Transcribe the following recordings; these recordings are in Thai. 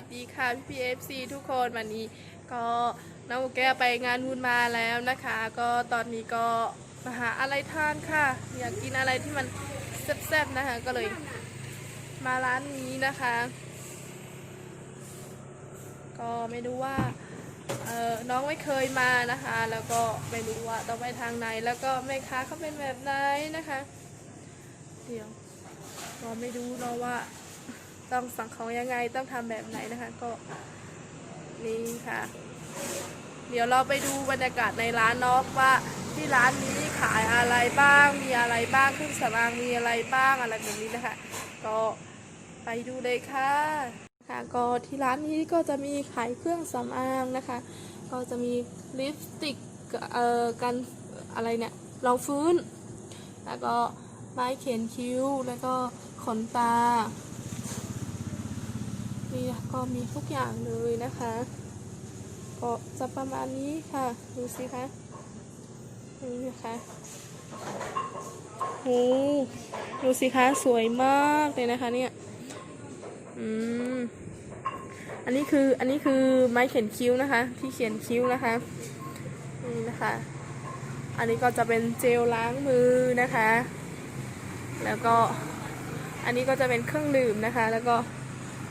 วัสดีค่ะพี่พีเอฟซีทุกคนวันนี้ก็น้องแก้วไปงานบุญมาแล้วนะคะ ก็ตอนนี้ก็มาหาอะไรทานค่ะ อยากกินอะไรที่มันแซ่บๆนะคะ ก็เลยมาร้านนี้นะคะ ก็ไม่รู้ว่าเออน้องไม่เคยมานะคะ แล้วก็ไม่รู้ว่าต้องไปทางไหน แล้วก็แม่ค้าเขาเป็นแบบไหนนะคะ เดี๋ยวก็ไม่รู้เนาะว่า ต้องสั่งของยังไงต้องทำแบบไหนนะคะก็นี่ค่ะ เดี๋ยวเราไปดูบรรยากาศในร้านเนอกว่าที่ร้านนี้ขายอะไรบ้าง มีอะไรบ้างเครื่องสำอางมีอะไรบ้างอะไรแบบนี้นะคะ ก็ไปดูเลยค่ะค่ะก็ที่ร้านนี้ก็จะมีขายเครื่องสำอางนะคะ ก็จะมีลิปสติกเอ่อกันอะไรเนี่ยรองฟื้น แล้วก็ไม้เขียนคิ้วแล้วก็ขนตา นี่ก็มีทุกอย่างเลยนะคะ ก็จะประมาณนี้ค่ะ ดูสิคะ นี่นะคะโอ้ดูสิคะสวยมากเลยนะคะเนี่ย อืม อันนี้คือ อันนี้คือไม้เขียนคิ้วนะคะ ที่เขียนคิ้วนะคะ นี่นะคะ อันนี้ก็จะเป็นเจลล้างมือนะคะ แล้วก็ อันนี้ก็จะเป็นเครื่องดื่มนะคะ แล้วก็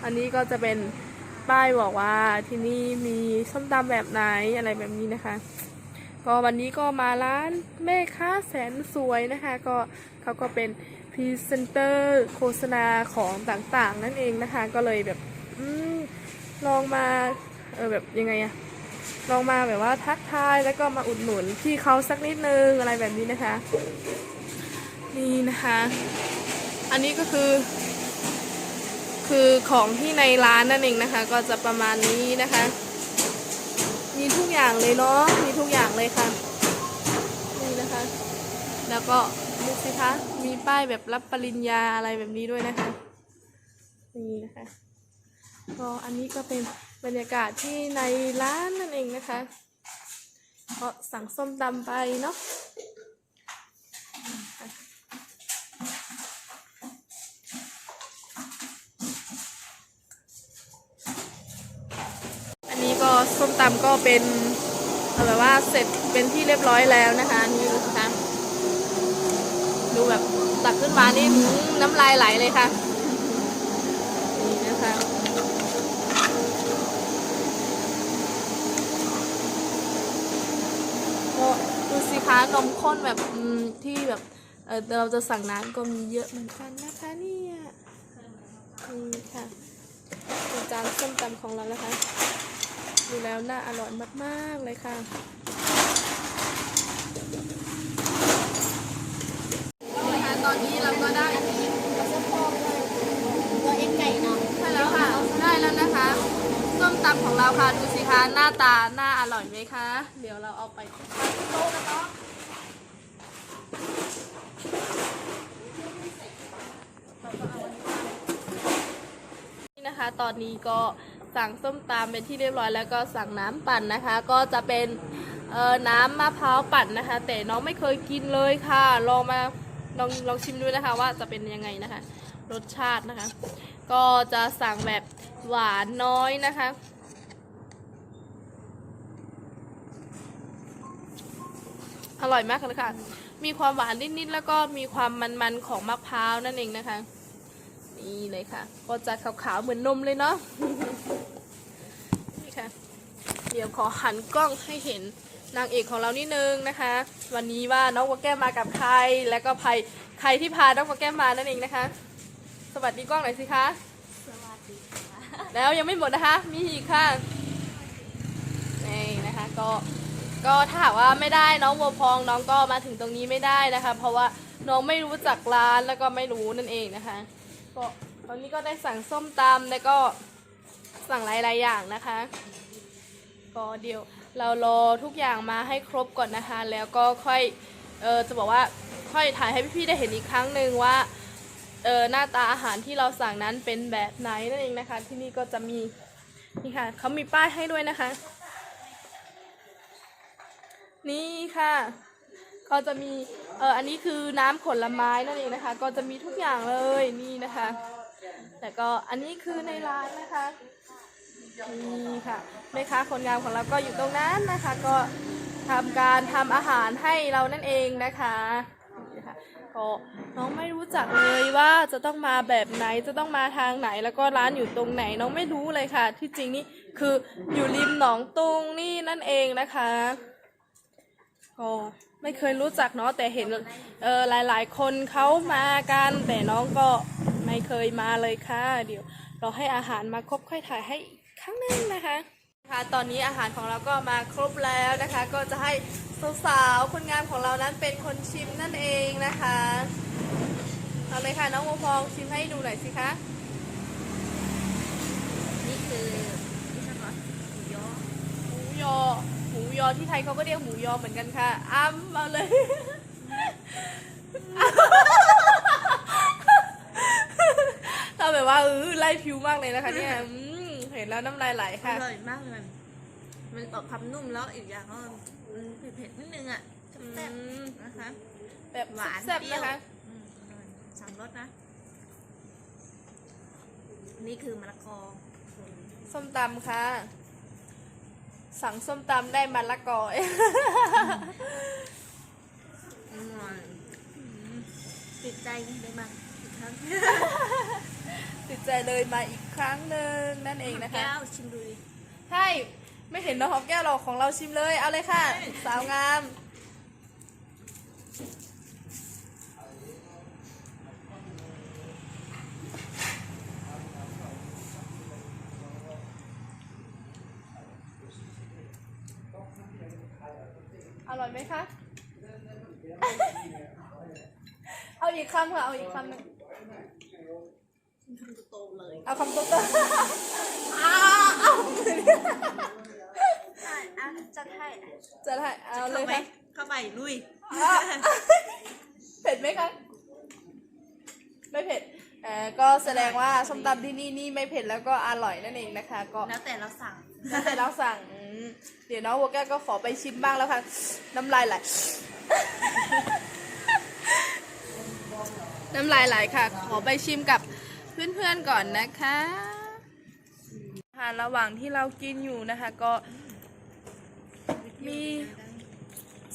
อันนี้ก็จะเป็นป้ายบอกว่าที่นี่มีส้มตำแบบไหนอะไรแบบนี้นะคะ ก็วันนี้ก็มาร้านแม่ค้าแสนสวยนะคะ ก็เขาก็เป็นพรีเซนเตอร์โฆษณาของต่างๆ นั่นเองนะคะ ก็เลยแบบอลองมาเออแบบยังไงอะลองมาแบบว่าทักทายแล้วก็มาอุดหนุนพี่เขาสักนิดนึงอะไรแบบนี้นะคะ นี่นะคะ อันนี้ก็คือ คือของที่ในร้านนั่นเองนะคะ ก็จะประมาณนี้นะคะ มีทุกอย่างเลยเนาะมีทุกอย่างเลยค่ะนี่นะคะ แล้วก็ดูสิคะมีป้ายแบบรับปริญญาอะไรแบบนี้ด้วยนะคะนี่นะคะก็อันนี้ก็เป็นบรรยากาศที่ในร้านนั่นเองนะคะก็สั่งส้มตำไปเนาะ อันนี้ ก็ส้มตำก็เป็นแบบว่าเสร็จเป็นที่เรียบร้อยแล้วนะคะนี่ดูนะคะดูแบบตักขึ้นมานี่น้ำลายไหลเลยค่ะนี่นะคะก็ดูสิคะนมข้นแบบที่แบบเออเราจะสั่งน้ำก็มีเยอะเหมือนกันนะคะเนี่ยนี่ค่ะเป็นจานส้มตำของเราแล้วค่ะ ดูแล้วน่าอร่อยมากๆเลยค่ะนะคะตอนนี้เราก็ได้ตัวเอ็กไก่เนาะใช่แล้วค่ะ ได้แล้วนะคะ ส้มตำของเราค่ะ ดูสิคะหน้าตา น่าอร่อยไหมคะ เดี๋ยวเราเอาไปตั้งโต๊ะกันเนาะนี่นะคะ ตอนนี้ก็ สั่งส้มตำเป็นที่เรียบร้อยแล้วก็สั่งน้ำปั่นนะคะ ก็จะเป็นเอ่อน้ำมะพร้าวปั่นนะคะ แต่น้องไม่เคยกินเลยค่ะ ลองมาลองลองชิมดูนะคะ ว่าจะเป็นยังไงนะคะ รสชาตินะคะ ก็จะสั่งแบบหวานน้อยนะคะอร่อยมากเลยค่ะ มีความหวานนิดๆ แล้วก็มีความมันๆ ของมะพร้าวนั่นเองนะคะ นี่เลยค่ะ ก็จะขาวๆเหมือนนมเลยเนาะนี่ค่ะ เดี๋ยวขอหันกล้องให้เห็นนางเอกของเรานิดนึงนะคะ วันนี้ว่าน้องวาแก้มมากับใคร แล้วก็ใครใครที่พาน้องวาแก้มมานั่นเองนะคะ สวัสดีกล้องหน่อยสิคะสวัสดีค่ะแล้วยังไม่หมดนะคะ มีอีกค่ะนี่นะคะก็ก็ถ้าหากว่าไม่ได้น้องบัวพองน้องก็มาถึงตรงนี้ไม่ได้นะคะ เพราะว่าน้องไม่รู้จักร้านแล้วก็ไม่รู้นั่นเองนะคะ ก็ตอนนี้ก็ได้สั่งส้มตำแล้วก็สั่งหลายๆอย่างนะคะ ก็เดี๋ยวเรารอทุกอย่างมาให้ครบก่อนนะคะ แล้วก็ค่อยเออจะบอกว่าค่อยถ่ายให้พี่ๆได้เห็นอีกครั้งหนึ่งว่าเออหน้าตาอาหารที่เราสั่งนั้นเป็นแบบไหนนั่นเองนะคะ ที่นี่ก็จะมีนี่ค่ะเขามีป้ายให้ด้วยนะคะ นี่ค่ะก็จะมี เอออันนี้คือน้ำผลไม้นั่นเองนะคะ ก็จะมีทุกอย่างเลยนี่นะคะแต่ก็อันนี้คือในร้านนะคะนี่ค่ะแม่ค้าคนงามของเราก็อยู่ตรงนั้นนะคะ ก็ทำการทำอาหารให้เรานั่นเองนะคะนี่ค่ะก็น้องไม่รู้จักเลยว่าจะต้องมาแบบไหนจะต้องมาทางไหนแล้วก็ร้านอยู่ตรงไหนน้องไม่รู้เลยค่ะ ที่จริงนี่คืออยู่ริมหนองตุงนี่นั่นเองนะคะก็ ไม่เคยรู้จักเนาะแต่เห็นเออหลาย ๆ คนเขามากันแต่น้องก็ไม่เคยมาเลยค่ะ เดี๋ยว เราให้อาหารมาครบค่อยถ่ายให้อีกครั้งหนึงนะคะค่ะตอนนี้อาหารของเราก็มาครบแล้วนะคะ ก็จะให้สาวๆคนงามของเรานั้นเป็นคนชิมนั่นเองนะคะเอาเลยค่ะน้องโมฟองชิมให้ดูหน่อยสิคะนี่คือนี่ใช่ไหมหมูยอหมูยอห มูยอที่ไทยเขาก็เรียกหมูยอเหมือนกันค่ะอ้ำเอาเลย เราแบบว่าเออไล่ผิวมากเลยนะคะ เนี่ยอืมเห็นแล้วน้ำลายไหลอค่ะ ร่อยมากเลยมันมันออกความนุ่มแล้วอีกอย่างก็มันเผ็ดๆนิดนึงอะแซ่บอืม ๆนะคะ แบบหวานแซ่บเปรี้ๆยวนะคะ อืมอร่อยสามรสนะ นี่คือมะละกอส้มตำค่ะ สั่งส้มตำได้มันละกอยอร่อยติดใจได้มาอีกครั้งติดใจเลยมาอีกครั้งหนึ่งนั่นเองนะคะแก้วชิมดูดิใช่ไม่เห็นน้องหอมแก้วหรอกของเราชิมเลย เอาเลยค่ะ สาวงาม อร่อยไหมคะ เอาอีก คำค่ะเอาอีกคำหนึ่งคำโตๆเลยเอาคำโตๆอ้าวเอาใช่อะจะให้จะให้เอาเลยเข้าไปค่ะเข้าไปลุยอะเผ็ดไหมคะไม่เผ็ดเอ่อก็แสดงว่าส้มตำที่นี่นี่ไม่เผ็ดแล้วก็อร่อยนั่นเองนะคะ ก็แล้วแต่เราสั่งแล้วแต่เราสั่งอืมเดี๋ยวน้องวัวแก้วก็ขอไปชิมบ้างแล้วค่ะ น้ำลายไหล น้ำลายไหลค่ะ ขอไปชิมกับเพื่อนๆก่อนนะคะค่ะระหว่างที่เรากินอยู่นะคะก็มี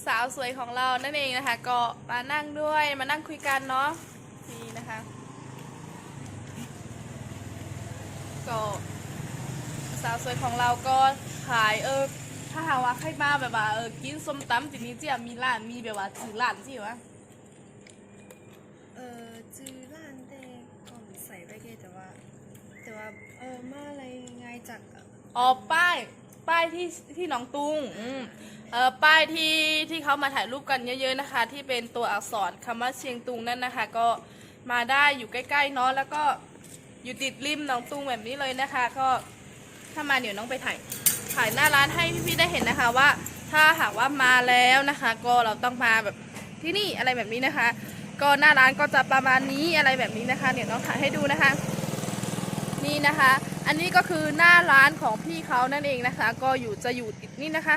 สาวสวยของเรานั่นเองนะคะ ก็มานั่งด้วยมานั่งคุยกันเนาะนี่นะคะก็สาวสวยของเราก็ขายเออถ้าหาว่าใครมาแบบว่าเออกินส้มตำทีนี้จะมีร้านมีแบบว่าถือร้านสิวะ ออจือร้านแต่ก่อนใส่ไปเกแต่ว่า แต่ว่าเออมาอะไรไงจากอ๋อป้าย ป้ายที่ที่หนองตุงอืมเออป้ายที่ที่เขามาถ่ายรูปกันเยอะๆนะคะ ที่เป็นตัวอักษรคำว่าเชียงตุงนั่นนะคะ ก็มาได้อยู่ใกล้ๆเนาะแล้วก็อยู่ติดริมหนองตุงแบบนี้เลยนะคะ ก็ถ้ามาเดี๋ยวน้องไปถ่ายถ่ายหน้าร้านให้พี่ๆได้เห็นนะคะว่า ถ้าหากว่ามาแล้วนะคะ ก็เราต้องมาแบบที่นี่อะไรแบบนี้นะคะ ก็หน้าร้านก็จะประมาณนี้อะไรแบบนี้นะคะ เดี๋ยวน้องถ่ายให้ดูนะคะ นี่นะคะ อันนี้ก็คือหน้าร้านของพี่เขานั่นเองนะคะ ก็อยู่จะอยู่ติดนี่นะคะ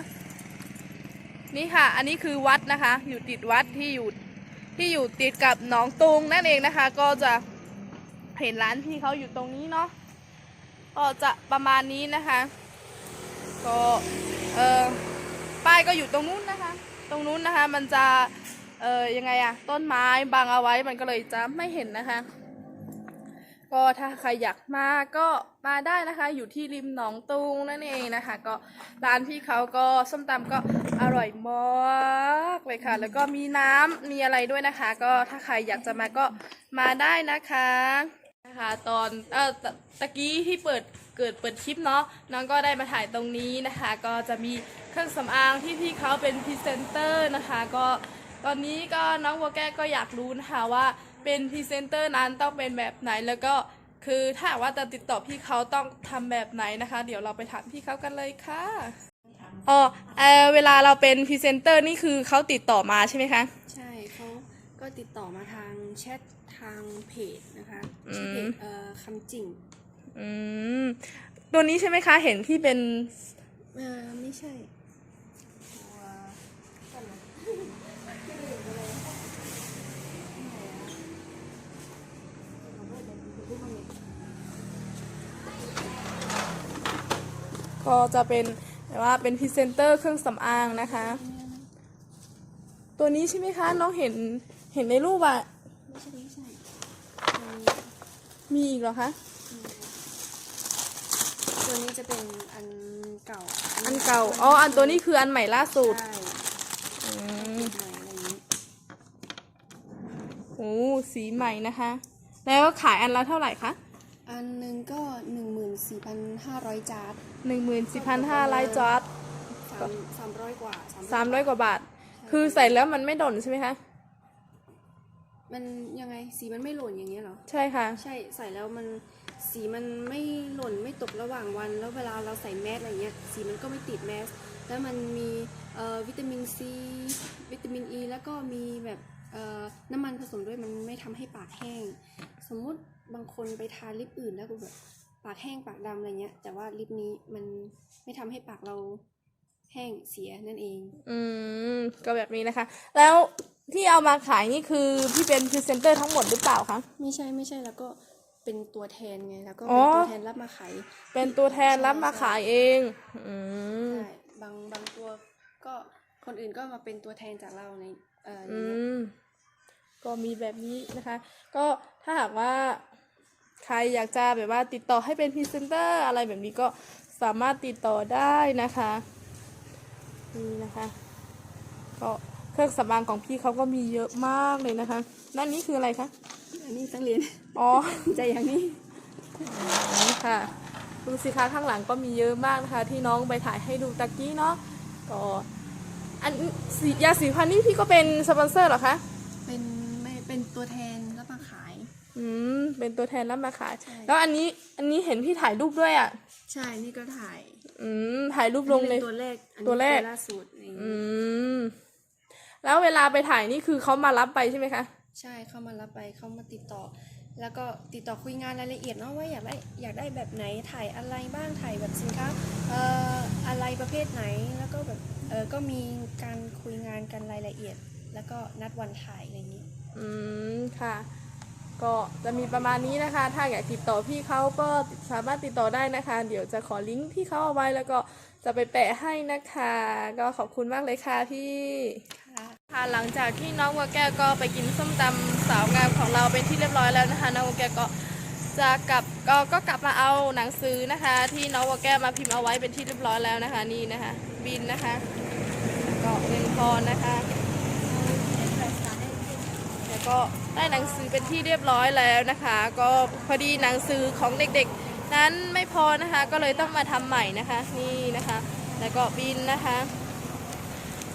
นี่ค่ะ อันนี้คือวัดนะคะ อยู่ติดวัดที่อยู่ที่อยู่ติดกับหนองตุงนั่นเองนะคะ ก็จะเห็นร้านพี่เขาอยู่ตรงนี้เนาะก็จะประมาณนี้นะคะ ก็เออป้ายก็อยู่ตรงนู้นนะคะ ตรงนู้นนะคะ มันจะ เออยังไงอะต้นไม้บังเอาไว้มันก็เลยจะไม่เห็นนะคะ ก็ถ้าใครอยากมาก็มาได้นะคะ อยู่ที่ริมหนองตุงนั่นเองนะคะ ก็ร้านพี่เขาก็ส้มตำก็อร่อยมากเลยค่ะ แล้วก็มีน้ำมีอะไรด้วยนะคะ ก็ถ้าใครอยากจะมาก็มาได้นะคะนะคะตอนเออตะตะกี้ที่เปิดเกิดเปิดคลิปเนาะน้องก็ได้มาถ่ายตรงนี้นะคะ ก็จะมีเครื่องสำอางที่พี่เขาเป็นพรีเซนเตอร์นะคะ ก็ ตอนนี้ก็น้องวัวแก้วก็อยากรู้นะคะว่าเป็นพรีเซนเตอร์นั้นต้องเป็นแบบไหนแล้วก็คือถ้าหากว่าจะติดต่อพี่เขาต้องทำแบบไหนนะคะ เดี๋ยวเราไปถามพี่เขากันเลยค่ะอ๋อเออเวลาเราเป็นพรีเซนเตอร์นี่คือเขาติดต่อมาใช่ไหมคะ ใช่เขาก็ติดต่อมาทางแชททางเพจนะคะอืมชื่อเพจเอ่อคำจิ่งอืมตัวนี้ใช่ไหมคะ เห็นที่เป็นเออไม่ใช่ตัวอะไร ก็จะเป็นแบบว่าเป็นพรีเซนเตอร์เครื่องสำอางนะคะ ตัวนี้ใช่ไหมคะ น้องเห็นเห็นในรูปอะไม่ใช่ไม่ใช่มีอีกเหรอคะ ตัวนี้จะเป็นอันเก่า อันเก่า อ๋อ อันตัวนี้คืออันใหม่ล่าสุดใช่อืมใหม่อะไรอย่างนี้โอ้สีใหม่นะคะ แล้วขายอันละเท่าไหร่คะ อันหนึ่งก็หนึ่งหมื่นสี่พันห้าร้อยจาร์ดหนึ่งหมื่นสี่พันห้าร้อยจอร์ดสามสามร้อยกว่าสามร้อยกว่าบาท คือใส่แล้วมันไม่ด่นใช่ไหมคะ มันยังไงสีมันไม่หล่นอย่างเงี้ยเหรอ ใช่ค่ะ ใช่ใส่แล้วมันสีมันไม่หล่นไม่ตกระหว่างวัน แล้วเวลาเราใส่แมสอะไรเงี้ยสีมันก็ไม่ติดแมสแล้วมันมีเอ่อวิตามินซีวิตามินอ e, ีแล้วก็มีแบบเอ่อน้ำมันผสมด้วยมันไม่ทำให้ปากแห้ง สมมุติ บางคนไปทาลิปอื่นแล้วก็แบบปากแห้งปากดำอะไรเงี้ย แต่ว่าลิปนี้มันไม่ทำให้ปากเราแห้งเสียนั่นเอง อืม ก็แบบนี้นะคะ แล้วที่เอามาขายนี่คือพี่เป็นพรีเซนเตอร์ทั้งหมดหรือเปล่าคะไม่ใช่ไม่ใช่แล้วก็เป็นตัวแทนไงแล้วก็อ๋เป็นอตัวแทนรับมาขายเป็นตัวแทนรับมาขายเองอืมใช่บางบางตัวก็คนอื่นก็มาเป็นตัวแทนจากเราในเอ่อออืย่างเงี้ยมก็มีแบบนี้นะคะ ก็ถ้าหากว่า ใครอยากจะแบบว่าติดต่อให้เป็นพรีเซนเตอร์อะไรแบบนี้ก็สามารถติดต่อได้นะคะนี่นะคะก็เครื่องสำอางของพี่เขาก็มีเยอะมากเลยนะคะนั่นนี่คืออะไรคะอันนี้ตั้งเรียนอ๋อใจอย่างนี้นี่ค่ะดูสิคะข้างหลังก็มีเยอะมากนะคะ ที่น้องไปถ่ายให้ดูตะกี้เนาะก็อันสียาสีฟันนี่พี่ก็เป็นสปอนเซอร์เหรอคะเป็นไม่เป็นตัวแทนรับมาขาย อืมเป็นตัวแทนรับมาขาย ใช่ แล้วอันนี้อันนี้เห็นพี่ถ่ายรูปด้วยอะ ใช่นี่ก็ถ่ายอืมถ่ายรูปลงเลยอันนี้เป็นตัวแรกอันนี้ตัวแรกล่าสุดอย่างอืงี้มแล้วเวลาไปถ่ายนี่คือเขามารับไปใช่ไหมคะ ใช่เข้ามารับไปเข้ามาติดต่อ แล้วก็ติดต่อคุยงานรายละเอียดเนาะว่าอยากได้อยากได้แบบไหนถ่ายอะไรบ้างถ่ายแบบสินค้าเอ่ออะไรประเภทไหนแล้วก็แบบเออก็มีการคุยงานกันรายละเอียด แล้วก็นัดวันถ่ายอะไรอย่างนี้ อืมค่ะ ก็จะมีประมาณนี้นะคะ ถ้าอยากติดต่อพี่เขาก็สามารถติดต่อได้นะคะ เดี๋ยวจะขอลิงก์พี่เขาเอาไว้แล้วก็จะไปแปะให้นะคะ ก็ขอบคุณมากเลยค่ะพี่ค่ะหลังจากที่น้องวัวแก้วก็ไปกินส้มตำสาวงามของเราเป็นที่เรียบร้อยแล้วนะคะ น้องวัวแก้วก็จะกลับก็ก็กลับมาเอาหนังสือนะคะ ที่น้องวัวแก้วมาพิมพ์เอาไว้เป็นที่เรียบร้อยแล้วนะคะ นี่นะคะ บินนะคะก็เงินพรนะคะแล้วก็ ได้หนังสือเป็นที่เรียบร้อยแล้วนะคะ ก็พอดีหนังสือของเด็กๆ นั้นไม่พอนะคะ ก็เลยต้องมาทำใหม่นะคะนี่นะคะ แล้วก็บินนะคะ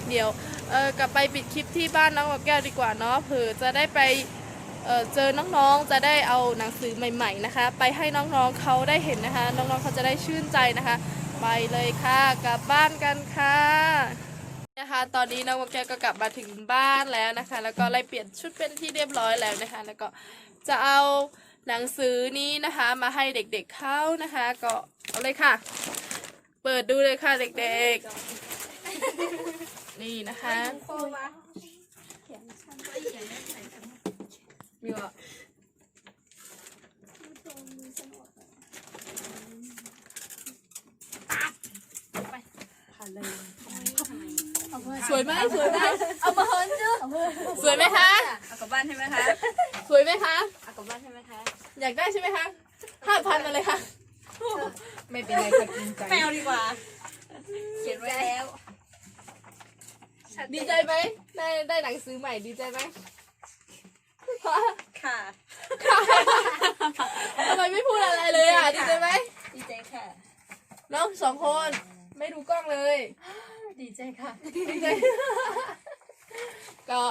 เดี๋ยวเออกลับไปปิดคลิปที่บ้านน้องกับแก้วดีกว่าเนาะเผื่อจะได้ไปเเจอน้องๆจะได้เอาหนังสือใหม่ๆนะคะ ไปให้น้องๆเขาได้เห็นนะคะ น้องๆเขาจะได้ชื่นใจนะคะ ไปเลยค่ะกลับบ้านกันค่ะ นะคะ ตอนนี้น้องวัวแก้วก็กลับมาถึงบ้านแล้วนะคะ แล้วก็ไล่เปลี่ยนชุดเป็นที่เรียบร้อยแล้วนะคะ แล้วก็จะเอาหนังสือนี้นะคะ มาให้เด็กๆเข้านะคะ ก็เอาเลยค่ะ เปิดดูเลยค่ะเด็กๆ นี่นะคะ มีวะ สวยไหมสวยไหมเอามาเฮิร์นจ้ะสวยไหมคะ เอากลับบ้านใช่ไหมคะสวยไหมคะ เอากลับบ้านใช่ไหมคะอยากได้ใช่ไหมคะห้าพันมาเลยค่ะ ไม่เป็นไรค่ะกินใจแมวดีกว่า เขียนไว้แล้ว ดีใจไหมได้ได้หนังสือใหม่ดีใจไหมค่ะ ทำไมไม่พูดอะไรเลยอะดีใจไหมดีใจค่ะ น้องสองคน ไม่ดูกล้องเลย ดีใจค่ะดีใจก็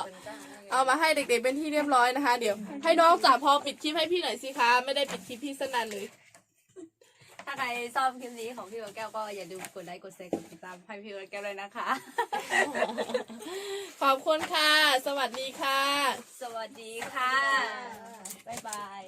เอามาให้เด็กๆเป็นที่เรียบร้อยนะคะ เดี๋ยว ให้น้องจ่าพอปิดคลิปให้พี่หน่อยสิคะ ไม่ได้ปิดคลิปพี่สนันเลย ถ้าใครชอบคลิปนี้ของพี่วัวแก้วก็อย่าลืมกดไลค์กดแชร์กดติดตามให้พี่วัวแก้วเลยนะคะ ขอบคุณค่ะ สวัสดีค่ะ สวัสดีค่ะบ๊ายบาย